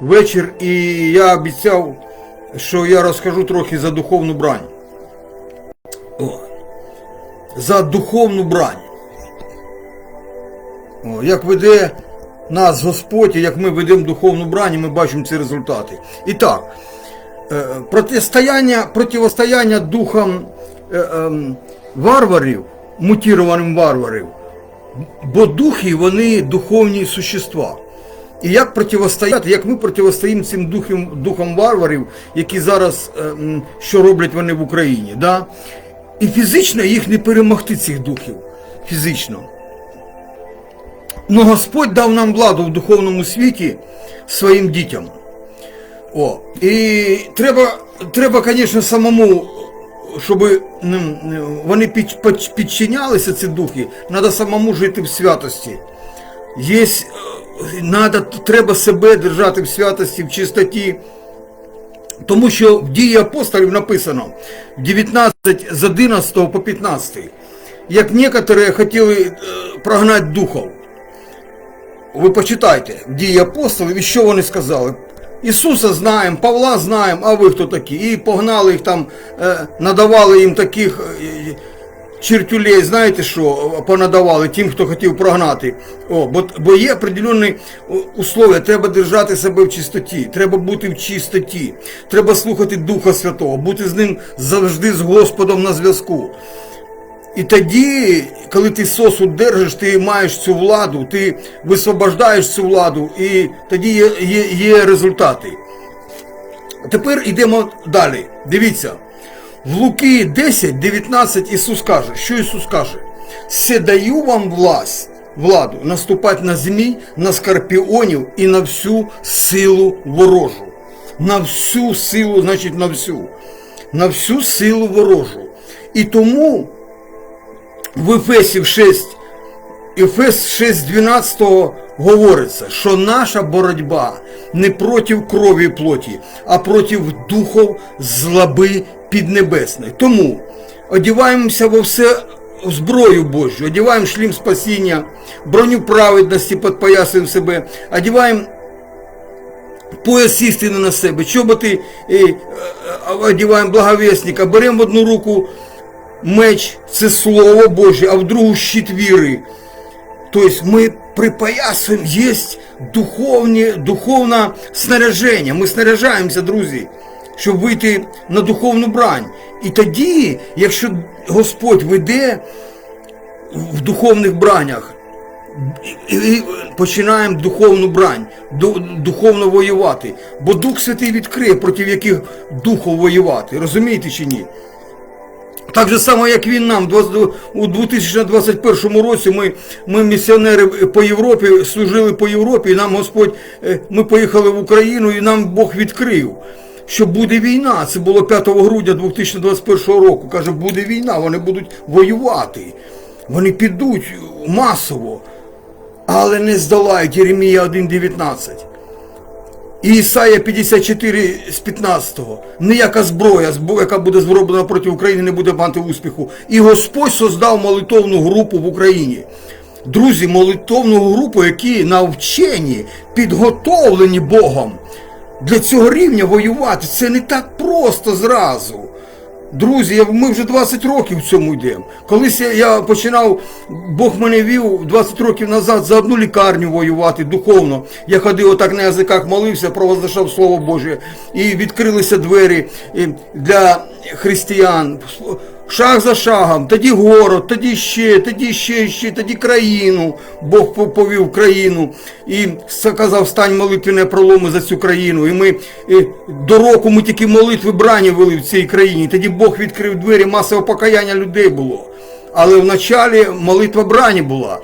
вечір, і я обіцяв, що я розкажу трохи за духовну брань. О, за духовну брань. О, як веде нас Господь, і як ми ведемо духовну брань, і ми бачимо ці результати. І так, е, протистояння, противостояння духам е, ем, варварів, мутірованим варварів, бо духи вони духовні существа. І як протистояти, як ми протистоїмо цим духам, духам варварів, які зараз, е, що роблять вони в Україні. Да? І фізично їх не перемогти, цих духів. Фізично. Ну Господь дав нам владу в духовному світі своїм дітям. О, і треба, треба, звісно, самому, щоб вони під, під- підчинялися, ці духи, треба самому жити в святості. Є, е, надо, треба себе держати в святості, в чистоті. Тому що в дії апостолів написано 19 з 11 по 15. Як некоторі хотіли е, прогнати духов. Ви почитайте дії апостолів, і що вони сказали. Ісуса знаємо, Павла знаємо, а ви хто такі? І погнали їх там, е, надавали їм таких е, чертюлей, знаєте що, понадавали тим, хто хотів прогнати. О, бо, бо є определенні условия, треба держати себе в чистоті, треба бути в чистоті, треба слухати Духа Святого, бути з ним завжди з Господом на зв'язку. І тоді, коли ти сосуд держиш, ти маєш цю владу, ти висвобождаєш цю владу, і тоді є, є, є результати. Тепер йдемо далі. Дивіться. В Луки 10, 19 Ісус каже, що Ісус каже? Се даю вам власть, владу наступати на змій, на скорпіонів і на всю силу ворожу. На всю силу, значить на всю. На всю силу ворожу. І тому в Ефесів 6, Ефес 6.12 говориться, що наша боротьба не проти крові і плоті, а проти духов злоби піднебесної. Тому одіваємося во все зброю Божу, одіваємо шлім спасіння, броню праведності, підпоясуємо себе, одіваємо пояс істини на себе, чоботи е, е, одіваємо благовісника, беремо в одну руку меч це Слово Боже, а в другу щит віри. Тобто ми припоясуємо, є духовне снаряження. Ми снаряжаємося, друзі, щоб вийти на духовну брань. І тоді, якщо Господь веде в духовних бранях, і починаємо духовну брань, духовно воювати. Бо Дух Святий відкриє, проти яких духов воювати. Розумієте чи ні? Так же само, як він нам у 2021 році ми, ми місіонери по Європі, служили по Європі, і нам Господь, е, ми поїхали в Україну, і нам Бог відкрив, що буде війна. Це було 5 грудня 2021 року. Каже, буде війна, вони будуть воювати. Вони підуть масово, але не здолають Єремія 1.19. І Ісая 54 з 15. Ніяка зброя, яка буде зроблена проти України, не буде мати успіху. І Господь создав молитовну групу в Україні. Друзі, молитовну групу, які навчені, підготовлені Богом для цього рівня воювати. Це не так просто зразу. Друзі, ми вже 20 років в цьому йдемо. Колись я, починав, Бог мене вів 20 років назад за одну лікарню воювати духовно. Я ходив отак на язиках, молився, провозглашав Слово Боже. І відкрилися двері для християн. Шаг за шагом, тоді город, тоді ще, тоді ще, ще, тоді країну. Бог повів країну і сказав, стань молитвене проломи за цю країну. І ми і до року ми тільки молитви брані вели в цій країні. Тоді Бог відкрив двері, масове покаяння людей було. Але вначалі молитва брані була.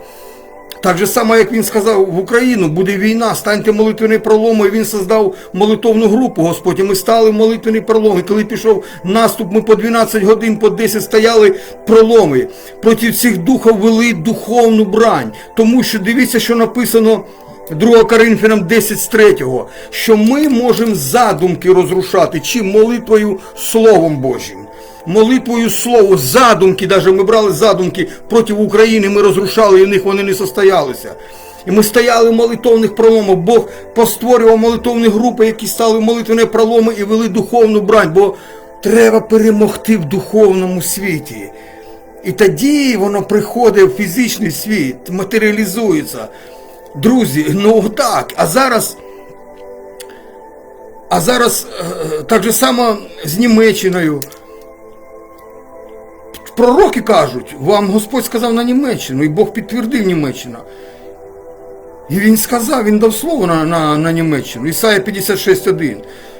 Так же само, як він сказав, в Україну буде війна, станьте молитвений пролом, і він создав молитовну групу, Господь. І ми стали в молитвений пролом. Коли пішов наступ, ми по 12 годин, по 10 стояли проломи. Проти цих духів вели духовну брань. Тому що дивіться, що написано 2 Коринфянам 10 з 3, що ми можемо задумки розрушати чим молитвою Словом Божим молитвою слову, задумки, навіть ми брали задумки проти України, ми розрушали, і в них вони не состоялися. І ми стояли в молитовних проломах. Бог постворював молитовні групи, які стали молитвені проломи і вели духовну брань. Бо треба перемогти в духовному світі. І тоді воно приходить в фізичний світ, матеріалізується. Друзі, ну так. А зараз. А зараз е, так же само з Німеччиною. Пророки кажуть, вам Господь сказав на Німеччину, і Бог підтвердив Німеччину. І він сказав, він дав слово на, на, на Німеччину, Ісая 56.1,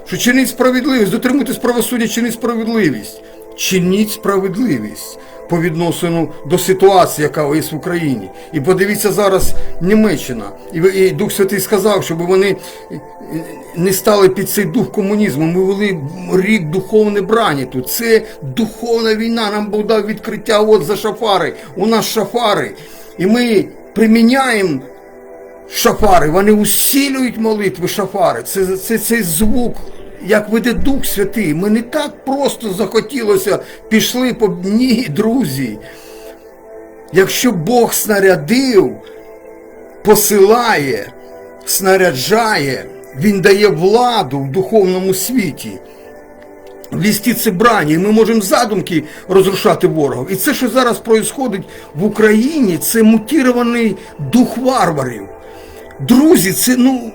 що чиніть справедливість, дотримуйтесь правосуддя, чиніть справедливість. Чиніть справедливість по відносину до ситуації, яка є в Україні. І подивіться зараз Німеччина. І, Дух Святий сказав, щоб вони е, не стали під цей дух комунізму. Ми вели рік духовної брані тут. Це духовна війна. Нам Бог дав відкриття от за шафари. У нас шафари. І ми приміняємо шафари, вони усилюють молитви шафари. Це, це цей звук, як веде Дух Святий. Ми не так просто захотілося, пішли по ні, друзі. Якщо Бог снарядив, посилає, снаряджає, Він дає владу в духовному світі. Влісті це брані, ми можемо задумки розрушати ворогів. І це, що зараз відбувається в Україні, це мутірований дух варварів. Друзі, це ну.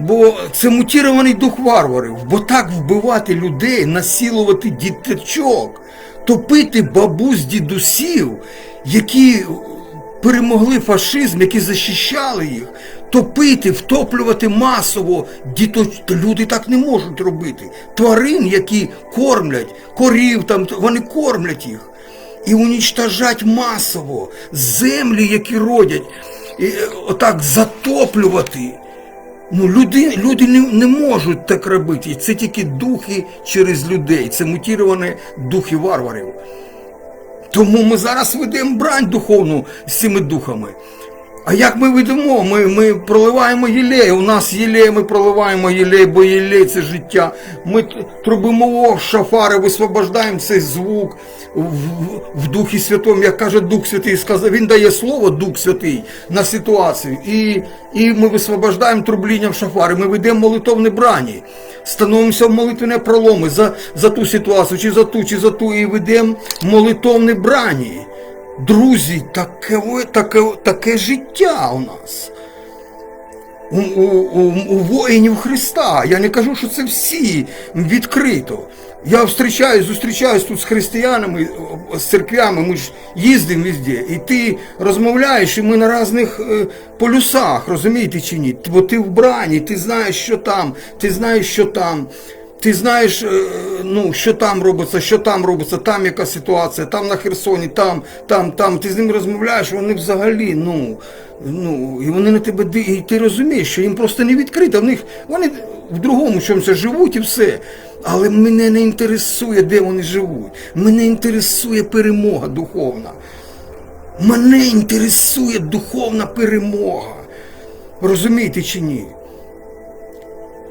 Бо це мутірований дух варварів, бо так вбивати людей, насилувати діточок, топити бабусь дідусів, які перемогли фашизм, які захищали їх, топити, втоплювати масово діточ... Люди так не можуть робити. Тварин, які кормлять, корів там, вони кормлять їх і унічтажать масово землі, які родять, і, е, отак затоплювати. Ну, люди, люди не, не можуть так робити. Це тільки духи через людей. Це мутіровані духи варварів. Тому ми зараз ведемо брань духовну з цими духами. А як ми ведемо? Ми, ми проливаємо єлей. У нас єлей, ми проливаємо єлей, бо єлей це життя. Ми трубимо шафари, висвобождаємо цей звук в, в, в Духі Святому, як каже Дух Святий, сказав, він дає слово Дух Святий на ситуацію. І, і ми висвобождаємо трубління в шафари, ми ведемо молитовні брані, становимося в молитвені проломи за, за ту ситуацію, чи за ту, чи за ту, і ведемо молитовні брані. Друзі, таке, таке, таке життя у нас. У, у, у, воїнів Христа. Я не кажу, що це всі відкрито. Я зустрічаюсь, зустрічаюсь тут з християнами, з церквями, ми ж їздимо везде. І ти розмовляєш, і ми на різних е, полюсах, розумієте чи ні? Бо ти в брані, ти знаєш, що там, ти знаєш, що там. Ти знаєш, е, ну, що там робиться, що там робиться, там яка ситуація, там на Херсоні, там, там, там. Ти з ними розмовляєш, вони взагалі, ну, ну, і вони на тебе і ти розумієш, що їм просто не відкрито. В них вони в другому чомусь живуть і все. Але мене не інтересує, де вони живуть. Мене інтересує перемога духовна. Мене інтересує духовна перемога. Розумієте чи ні?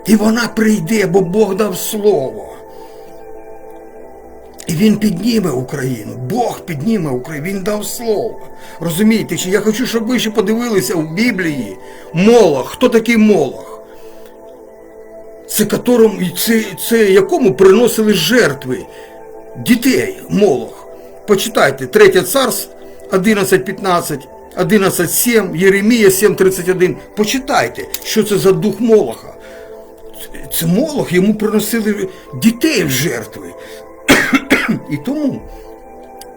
І вона прийде, бо Бог дав слово. І він підніме Україну. Бог підніме Україну. Він дав слово. Розумієте, я хочу, щоб ви ще подивилися в Біблії Молох. Хто такий Молох? Це, которому, це, це якому приносили жертви дітей Молох. Почитайте, 3 царств 11.15, 11.7, Єремія 7.31. Почитайте, що це за дух Молоха. Це Молох, йому приносили дітей в жертви. І тому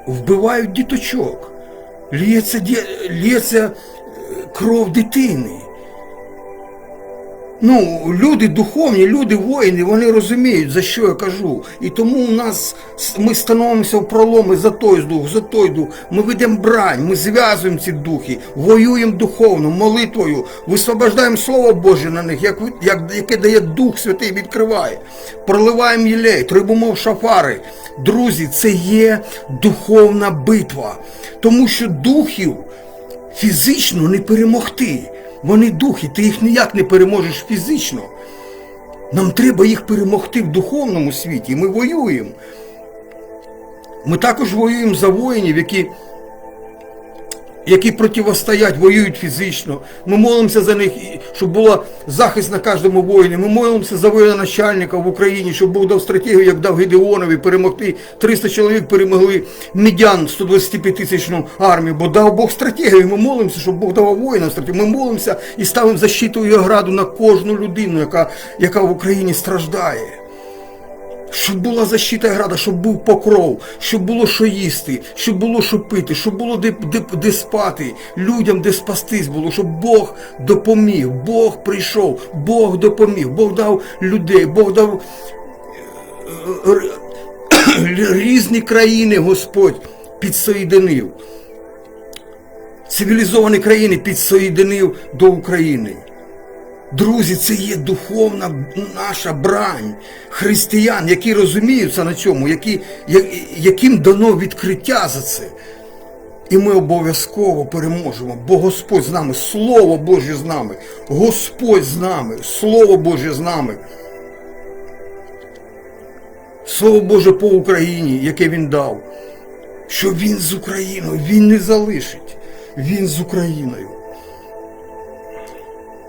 вбивають діточок, лється, е, кров дитини. Ну, люди духовні, люди воїни, вони розуміють, за що я кажу. І тому у нас ми становимося в проломи за той дух, за той дух. Ми ведемо брань, ми зв'язуємо ці духи, воюємо духовно, молитвою, висвобождаємо Слово Боже на них, як, як, яке дає Дух Святий, відкриває. Проливаємо єлей, трибумо шафари. Друзі, це є духовна битва. Тому що духів фізично не перемогти. Вони духи, ти їх ніяк не переможеш фізично. Нам треба їх перемогти в духовному світі. Ми воюємо. Ми також воюємо за воїнів, які які протистоять, воюють фізично. Ми молимося за них, щоб була захист на кожному воїні. Ми молимося за воєначальника в Україні, щоб Бог дав стратегію, як дав Гедеонові перемогти. 300 чоловік перемогли медян 125 тисячну армію, бо дав Бог стратегію. Ми молимося, щоб Бог давав воїнам стратегію. Ми молимося і ставимо защиту і ограду на кожну людину, яка, яка в Україні страждає. Щоб була защита града, щоб був покров, щоб було що їсти, щоб було що пити, щоб було де, де, де спати, людям де спастись було, щоб Бог допоміг, Бог прийшов, Бог допоміг, Бог дав людей, Бог дав е, е, різні країни Господь підсоєдинив. Цивілізовані країни підсоєдинив до України. Друзі, це є духовна наша брань християн, які розуміються на цьому, які, я- яким дано відкриття за це. І ми обов'язково переможемо, бо Господь з нами, Слово Боже з нами, Господь з нами, Слово Боже з нами. Слово Боже по Україні, яке Він дав, що Він з Україною, Він не залишить, Він з Україною.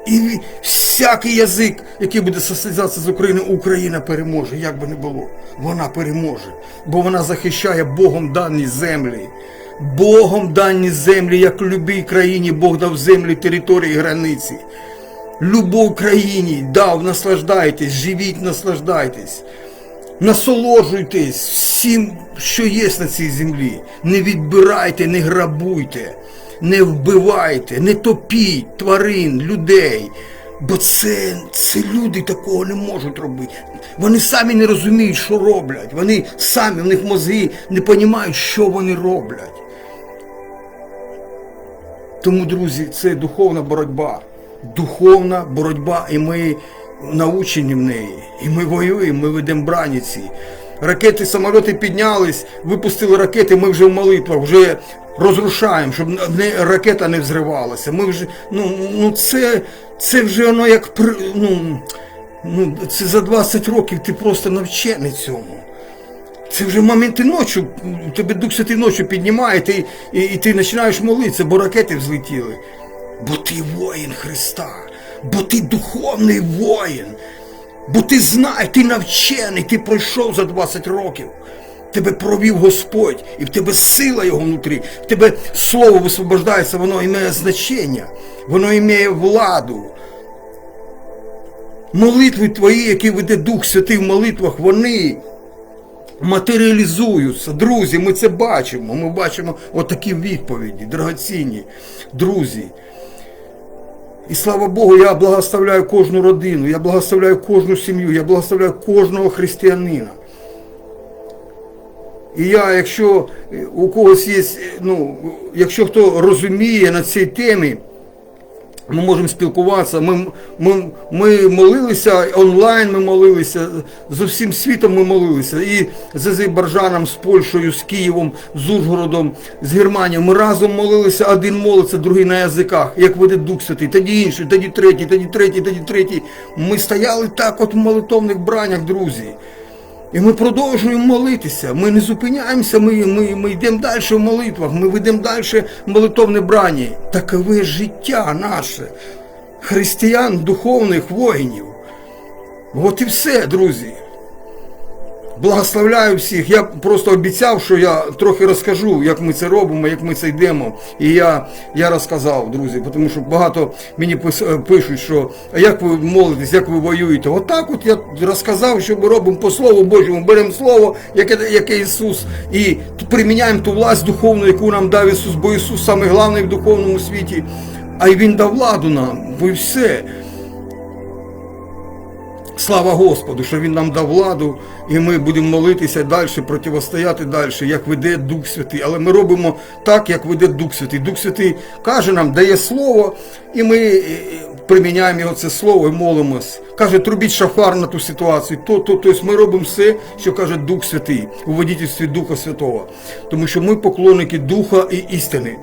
І всякий язик, який буде состязатися з Україною, Україна переможе, як би не було. Вона переможе, бо вона захищає Богом дані землі. Богом дані землі, як в будь-якій країні Бог дав землі, території, границі. Любов країні дав, наслаждайтесь, живіть, наслаждайтесь. Насолоджуйтесь всім, що є на цій землі. Не відбирайте, не грабуйте, не вбивайте, не топіть тварин, людей. Бо це, це люди такого не можуть робити. Вони самі не розуміють, що роблять. Вони самі, в них мозги не розуміють, що вони роблять. Тому, друзі, це духовна боротьба. Духовна боротьба, і ми научені в неї. І ми воюємо, ми ведемо браніці. Ракети, самоліти піднялись, випустили ракети, ми вже в молитвах, вже розрушаємо, щоб не, ракета не взривалася. Ми вже, ну, ну це, це вже воно як ну, ну, це за 20 років ти просто навчений цьому. Це вже моменти ночі, тебе Дух Святий ночі піднімає, ти, і, і ти починаєш молитися, бо ракети взлетіли. Бо ти воїн Христа, бо ти духовний воїн, бо ти знаєш, ти навчений, ти пройшов за 20 років. Тебе провів Господь, і в тебе сила його внутрі, в тебе слово висвобождається, воно має значення, воно має владу. Молитви твої, які веде Дух Святий в молитвах, вони матеріалізуються. Друзі, ми це бачимо. Ми бачимо отакі відповіді, драгоцінні. Друзі. І слава Богу, я благословляю кожну родину, я благословляю кожну сім'ю, я благословляю кожного християнина. І я, якщо е, у когось є, ну, якщо хто розуміє на цій темі, ми можемо спілкуватися. Ми, ми, ми молилися онлайн, ми молилися, з усім світом ми молилися. І з Азербайджаном, з Польщею, з Києвом, з Ужгородом, з Германією. Ми разом молилися, один молиться, другий на язиках, як веде Дух Святий, тоді інший, тоді третій, тоді третій, тоді третій. Ми стояли так от в молитовних бранях, друзі. І ми продовжуємо молитися. Ми не зупиняємося, ми, ми, ми йдемо далі в молитвах, ми ведемо далі молитовне брані. Такове життя наше, християн, духовних воїнів. От і все, друзі. Благословляю всіх. Я просто обіцяв, що я трохи розкажу, як ми це робимо, як ми це йдемо. І я я розказав, друзі, тому що багато мені пис- пишуть, що як ви молитесь, як ви воюєте. Отак от я розказав, що ми робимо по Слову Божому, беремо Слово, яке, яке Ісус, і приміняємо ту власть духовну, яку нам дав Ісус, бо Ісус самий головний в духовному світі. А й Він дав владу нам, бо і все. Слава Господу, що Він нам дав владу, і ми будемо молитися далі, протистояти далі, як веде Дух Святий. Але ми робимо так, як веде Дух Святий. Дух Святий каже нам, дає слово, і ми е, приміняємо його це слово і молимось. Каже, трубіть шафар на ту ситуацію. То, то, тобто ми робимо все, що каже Дух Святий у водительстві Духа Святого. Тому що ми поклонники Духа і істини.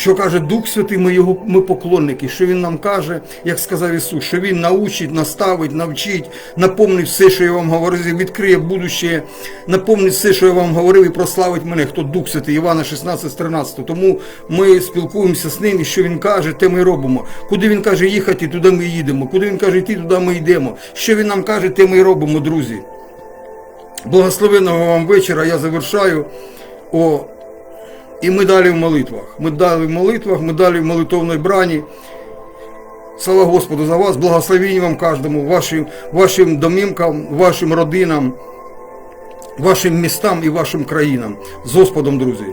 Що каже Дух Святий, ми його ми поклонники, що Він нам каже, як сказав Ісус, що Він научить, наставить, навчить, напомнить все, що я вам говорив, відкриє будуще, напомнить все, що я вам говорив, і прославить мене, хто Дух Святий, Івана 16, 13. Тому ми спілкуємося з ним, і що він каже, те ми робимо. Куди він каже їхати, туди ми їдемо. Куди він каже йти, туди ми йдемо. Що він нам каже, те ми й робимо, друзі. Благословенного вам вечора. Я завершаю. О, і ми далі в молитвах. Ми далі в молитвах, ми далі в молитовній брані. Слава Господу за вас, благословіння вам кожному, вашим, вашим домівкам, вашим родинам, вашим містам і вашим країнам. З Господом, друзі.